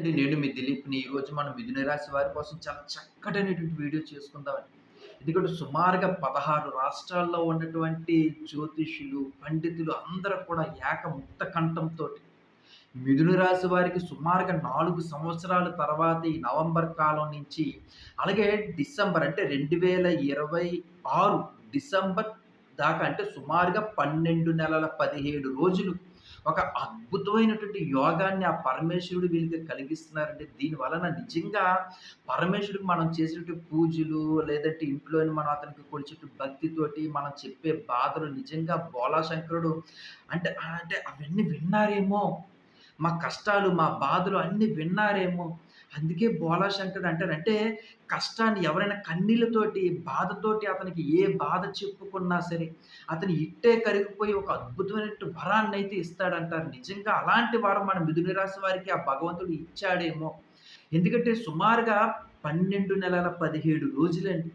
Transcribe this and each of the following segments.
అండి నేను మీ దిలీప్ని ఈరోజు మనం మిథున రాశి వారి కోసం చాలా చక్కటైనటువంటి వీడియో చేసుకుందామని. ఎందుకంటే సుమారుగా పదహారు రాష్ట్రాల్లో ఉన్నటువంటి జ్యోతిష్యులు పండితులు అందరూ కూడా ఏకముక్త కంఠంతో మిథున రాశి వారికి సుమారుగా నాలుగు సంవత్సరాల తర్వాత ఈ నవంబర్ కాలం నుంచి అలాగే డిసెంబర్ అంటే రెండు వేల ఇరవై ఆరు డిసెంబర్ దాకా అంటే సుమారుగా పన్నెండు నెలల పదిహేడు రోజులు ఒక అద్భుతమైనటువంటి యోగాన్ని ఆ పరమేశ్వరుడు వీళ్ళకి కలిగిస్తున్నారంటే దీని వలన నిజంగా పరమేశ్వరుడికి మనం చేసేటువంటి పూజలు లేదంటే ఇంట్లోని మనం అతనికి కొలిచేటు భక్తితోటి మనం చెప్పే బాధలు నిజంగా బోలాశంకరుడు అంటే అంటే అవన్నీ విన్నారేమో మా కష్టాలు మా బాధలు అన్నీ విన్నారేమో. అందుకే బోలాశంకరుడు అంటారు. అంటే కష్టాన్ని ఎవరైనా కన్నీళ్ళతోటి బాధతోటి అతనికి ఏ బాధ చెప్పుకున్నా సరే అతను ఇట్టే కరిగిపోయి ఒక అద్భుతమైన వరాన్ని అయితే ఇస్తాడంటారు. నిజంగా అలాంటి వరం మన మిథున రాశి వారికి ఆ భగవంతుడు ఇచ్చాడేమో. ఎందుకంటే సుమారుగా పన్నెండు నెలల పదిహేడు రోజులండి.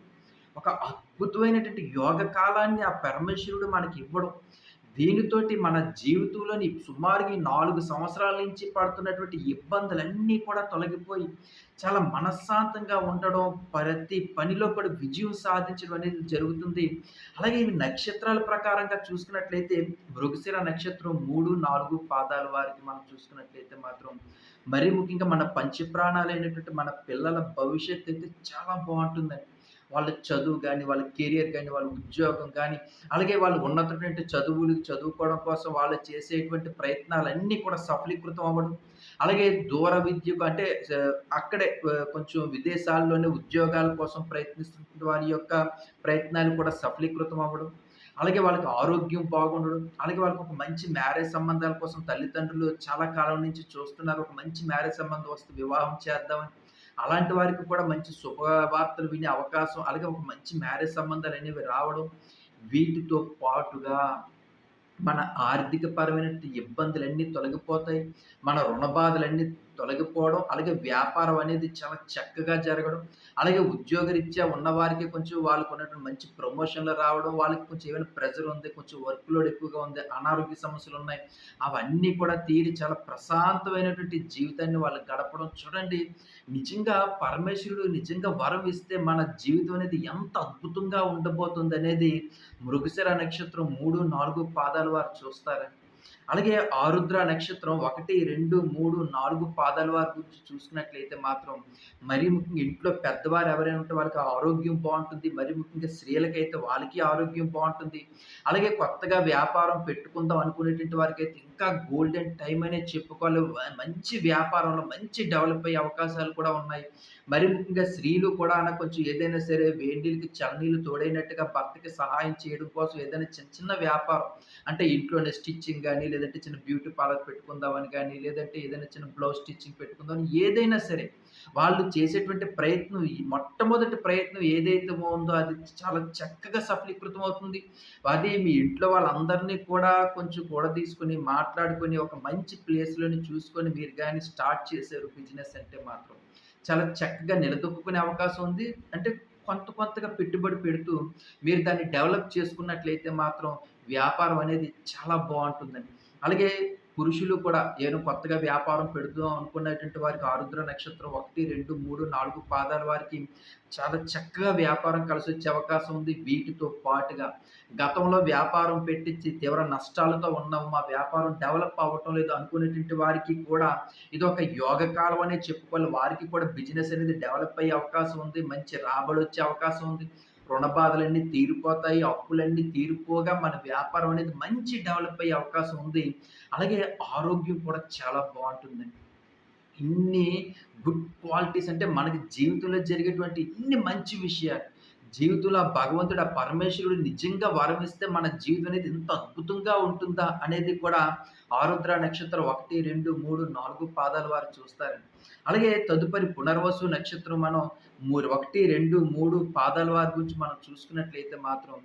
ఒక అద్భుతమైనటువంటి యోగ కాలాన్ని ఆ పరమేశ్వరుడు మనకి ఇవ్వడం దీనితోటి మన జీవితంలోని సుమారుగా నాలుగు సంవత్సరాల నుంచి పడుతున్నటువంటి ఇబ్బందులన్నీ కూడా తొలగిపోయి చాలా మనశ్శాంతంగా ఉండడం ప్రతి పనిలో కూడా విజయం సాధించడం అనేది జరుగుతుంది. అలాగే ఇవి నక్షత్రాల ప్రకారంగా చూసుకున్నట్లయితే మృగశిర నక్షత్రం మూడు నాలుగు పాదాల వారికి మనం చూసుకున్నట్లయితే మాత్రం మరీ ముఖ్యంగా మన పంచప్రాణాలైనటువంటి మన పిల్లల భవిష్యత్తు అయితే చాలా బాగుంటుందండి. వాళ్ళ చదువు కానీ వాళ్ళ కెరియర్ కానీ వాళ్ళ ఉద్యోగం కానీ అలాగే వాళ్ళు ఉన్నతటువంటి చదువులు చదువుకోవడం కోసం వాళ్ళు చేసేటువంటి ప్రయత్నాలన్నీ కూడా సఫలీకృతం అవ్వడం. అలాగే దూర విద్యకు అంటే అక్కడే కొంచెం విదేశాల్లోనే ఉద్యోగాల కోసం ప్రయత్నిస్తున్న వారి యొక్క ప్రయత్నాలు కూడా సఫలీకృతం అవ్వడం. అలాగే వాళ్ళకి ఆరోగ్యం బాగుండడం. అలాగే వాళ్ళకి ఒక మంచి మ్యారేజ్ సంబంధాల కోసం తల్లిదండ్రులు చాలా కాలం నుంచి చూస్తున్నారు. ఒక మంచి మ్యారేజ్ సంబంధం వస్తే వివాహం చేద్దామని. అలాంటి వారికి కూడా మంచి శుభవార్తలు వినే అవకాశం అలాగే ఒక మంచి మ్యారేజ్ సంబంధాలు అనేవి రావడం వీటితో పాటుగా మన ఆర్థిక పరమైన ఇబ్బందులన్నీ తొలగిపోతాయి మన రుణ బాధలన్నీ తొలగిపోవడం అలాగే వ్యాపారం అనేది చాలా చక్కగా జరగడం అలాగే ఉద్యోగరీత్యా ఉన్నవారికి కొంచెం వాళ్ళకు ఉన్నటువంటి మంచి ప్రమోషన్లు రావడం వాళ్ళకి కొంచెం ఏమైనా ప్రెజర్ ఉంది కొంచెం వర్క్ లోడ్ ఎక్కువగా ఉంది అనారోగ్య సమస్యలు ఉన్నాయి అవన్నీ కూడా తీరి చాలా ప్రశాంతమైనటువంటి జీవితాన్ని వాళ్ళు గడపడం. చూడండి నిజంగా పరమేశ్వరుడు నిజంగా వరం ఇస్తే మన జీవితం అనేది ఎంత అద్భుతంగా ఉండబోతుంది అనేది మృగశిర నక్షత్రం మూడు నాలుగు పాదాలు వారు చూస్తారండి. అలాగే ఆరుద్ర నక్షత్రం ఒకటి రెండు మూడు నాలుగు పాదాల వారి గురించి చూసుకున్నట్లయితే మాత్రం మరీ ముఖ్యంగా ఇంట్లో పెద్దవారు ఎవరైనా ఉంటే వాళ్ళకి ఆరోగ్యం బాగుంటుంది. మరీ ముఖ్యంగా స్త్రీలకైతే వాళ్ళకి ఆరోగ్యం బాగుంటుంది. అలాగే కొత్తగా వ్యాపారం పెట్టుకుందాం అనుకునేటువంటి వారికి అయితే ఇంకా గోల్డెన్ టైం అనేది చెప్పుకోవాలి. మంచి వ్యాపారంలో మంచి డెవలప్ అయ్యే అవకాశాలు కూడా ఉన్నాయి. మరి ముఖ్యంగా స్త్రీలు కూడా అన్న కొంచెం ఏదైనా సరే వేడికి చన్నీళ్ళు తోడైనట్టుగా భర్తకి సహాయం చేయడం కోసం ఏదైనా చిన్న చిన్న వ్యాపారం అంటే ఇంట్లోనే స్టిచ్చింగ్ కానీ లేదంటే చిన్న బ్యూటీ పార్లర్ పెట్టుకుందామని కానీ లేదంటే ఏదైనా చిన్న బ్లౌజ్ స్టిచ్చింగ్ పెట్టుకుందామని ఏదైనా సరే వాళ్ళు చేసేటువంటి ప్రయత్నం మొట్టమొదటి ప్రయత్నం ఏదైతే ఉందో అది చాలా చక్కగా సఫలీకృతం అవుతుంది అది మీ ఇంట్లో వాళ్ళందరినీ కూడా కొంచెం కూడా తీసుకొని మాట్లాడుకొని ఒక మంచి ప్లేస్లోని చూసుకొని మీరు కానీ స్టార్ట్ చేశారు బిజినెస్ అంటే మాత్రం. చాలా చక్కగా నిలదొక్కునే అవకాశం ఉంది. అంటే కొంత కొంతగా పెట్టుబడి పెడుతూ మీరు దాన్ని డెవలప్ చేసుకున్నట్లయితే మాత్రం వ్యాపారం అనేది చాలా బాగుంటుందండి. అలాగే పురుషులు కూడా నేను కొత్తగా వ్యాపారం పెడుదాం అనుకున్నటువంటి వారికి ఆరుద్ర నక్షత్రం ఒకటి రెండు మూడు నాలుగు పాదాల వారికి చాలా చక్కగా వ్యాపారం కలిసి వచ్చే అవకాశం ఉంది. వీటితో పాటుగా గతంలో వ్యాపారం పెట్టించి తీవ్ర నష్టాలతో ఉన్నాం మా వ్యాపారం డెవలప్ అవ్వటం లేదు అనుకునేటువంటి వారికి కూడా ఇది ఒక యోగ కాలం అనే చెప్పుకోవాలి. వారికి కూడా బిజినెస్ అనేది డెవలప్ అయ్యే అవకాశం ఉంది. మంచి రాబడి వచ్చే అవకాశం ఉంది. రుణ బాధలన్నీ తీరిపోతాయి అప్పులన్నీ తీరిపోగా మన వ్యాపారం అనేది మంచి డెవలప్ అయ్యే అవకాశం ఉంది. అలాగే ఆరోగ్యం కూడా చాలా బాగుంటుందండి. ఇన్ని గుడ్ క్వాలిటీస్ అంటే మనకి జీవితంలో జరిగేటువంటి ఇన్ని మంచి విషయాలు. జీవితంలో ఆ భగవంతుడు ఆ పరమేశ్వరుడు నిజంగా వరం ఇస్తే మన జీవితం అనేది ఎంత అద్భుతంగా ఉంటుందా అనేది కూడా ఆరుద్ర నక్షత్రం ఒకటి రెండు మూడు నాలుగు పాదాలు వారు చూస్తారండి. అలాగే తదుపరి పునర్వసు నక్షత్రం మనం మూడు ఒకటి రెండు మూడు పాదాల వారి గురించి మనం చూసుకున్నట్లయితే మాత్రం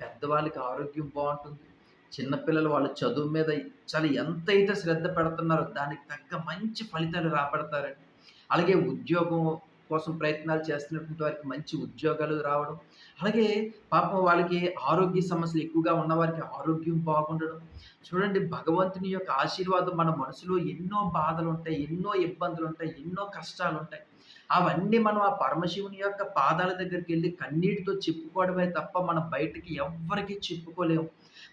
పెద్దవాళ్ళకి ఆరోగ్యం బాగుంటుంది. చిన్నపిల్లలు వాళ్ళ చదువు మీద చాలా ఎంతైతే శ్రద్ధ పెడుతున్నారో దానికి తగ్గ మంచి ఫలితాలు రాబడతారండి. అలాగే ఉద్యోగం కోసం ప్రయత్నాలు చేస్తున్నటువంటి వారికి మంచి ఉద్యోగాలు రావడం. అలాగే పాపం వాళ్ళకి ఆరోగ్య సమస్యలు ఎక్కువగా ఉన్న వారికి ఆరోగ్యం బాగుండడం. చూడండి భగవంతుని యొక్క ఆశీర్వాదం మన మనసులో ఎన్నో బాధలు ఉంటాయి ఎన్నో ఇబ్బందులు ఉంటాయి ఎన్నో కష్టాలు ఉంటాయి. అవన్నీ మనం ఆ పరమశివుని యొక్క పాదాల దగ్గరికి వెళ్ళి కన్నీటితో చెప్పుకోవడమే తప్ప మనం బయటికి ఎవ్వరికి చెప్పుకోలేము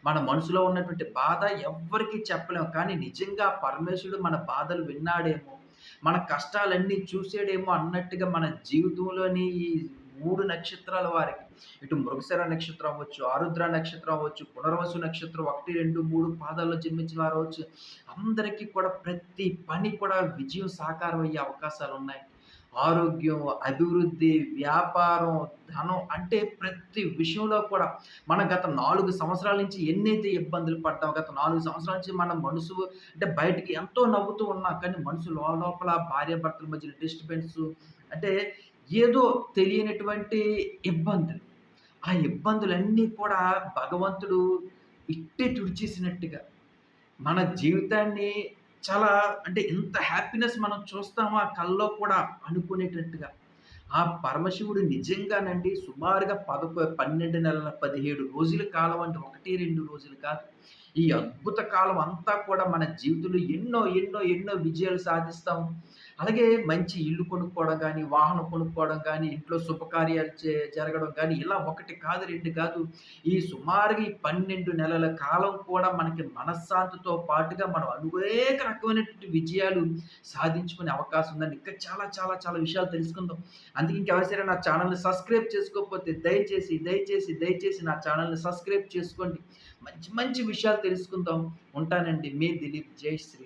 మన మనసులో ఉన్నటువంటి బాధ ఎవ్వరికి చెప్పలేము కానీ నిజంగా ఆ పరమేశ్వరుడు మన బాధలు విన్నాడేమో మన కష్టాలన్నీ చూసాడేమో అన్నట్టుగా మన జీవితంలోని ఈ మూడు నక్షత్రాల వారికి. ఇటు మృగశర నక్షత్రం అవ్వచ్చు ఆరుద్ర నక్షత్రం అవ్వచ్చు పునర్వసు నక్షత్రం ఒకటి రెండు మూడు పాదాల్లో జన్మించిన వారు అవ్వచ్చు. అందరికీ కూడా ప్రతి పని కూడా విజయం సాకారం అయ్యే అవకాశాలు ఉన్నాయి ఆరోగ్యం అభివృద్ధి వ్యాపారం ధనం అంటే ప్రతి విషయంలో కూడా మన గత నాలుగు సంవత్సరాల నుంచి ఎన్నైతే ఇబ్బందులు పడ్డాం గత నాలుగు సంవత్సరాల నుంచి మన మనసు అంటే బయటికి ఎంతో నవ్వుతూ ఉన్నాం కానీ మనసు లోపల భార్యాభర్తల మధ్య డిస్టర్బెన్స్ అంటే ఏదో తెలియనటువంటి ఇబ్బందులు. ఆ ఇబ్బందులన్నీ కూడా భగవంతుడు ఇట్టే తుడిచేసినట్టుగా మన జీవితాన్ని చాలా అంటే ఎంత హ్యాపీనెస్ మనం చూస్తామో ఆ కల్లో కూడా అనుకునేటట్టుగా. ఆ పరమశివుడు నిజంగానండి సుమారుగా పదకొ పన్నెండు నెలల పదిహేడు రోజుల కాలం అంటే ఒకటి రెండు రోజులు కాదు. ఈ అద్భుత కాలం అంతా కూడా మన జీవితంలో ఎన్నో ఎన్నో ఎన్నో విజయాలు సాధిస్తాం. అలాగే మంచి ఇల్లు కొనుక్కోవడం కానీ వాహనం కొనుక్కోవడం కానీ ఇంట్లో శుభకార్యాలు చే జరగడం కానీ ఇలా ఒకటి కాదు రెండు కాదు. ఈ సుమారుగా ఈ పన్నెండు నెలల కాలం కూడా మనకి మనశ్శాంతితో పాటుగా మనం అనేక రకమైనటువంటి విజయాలు సాధించుకునే అవకాశం ఉందని ఇంకా చాలా చాలా చాలా విషయాలు తెలుసుకుందాం. అందుకే ఇంకెవరిసైనా నా ఛానల్ని సబ్స్క్రైబ్ చేసుకోకపోతే దయచేసి దయచేసి దయచేసి నా ఛానల్ని సబ్స్క్రైబ్ చేసుకోండి. మంచి మంచి విషయాలు తెలుసుకుందాం. ఉంటానండి. మీ దిలీప్. జై శ్రీ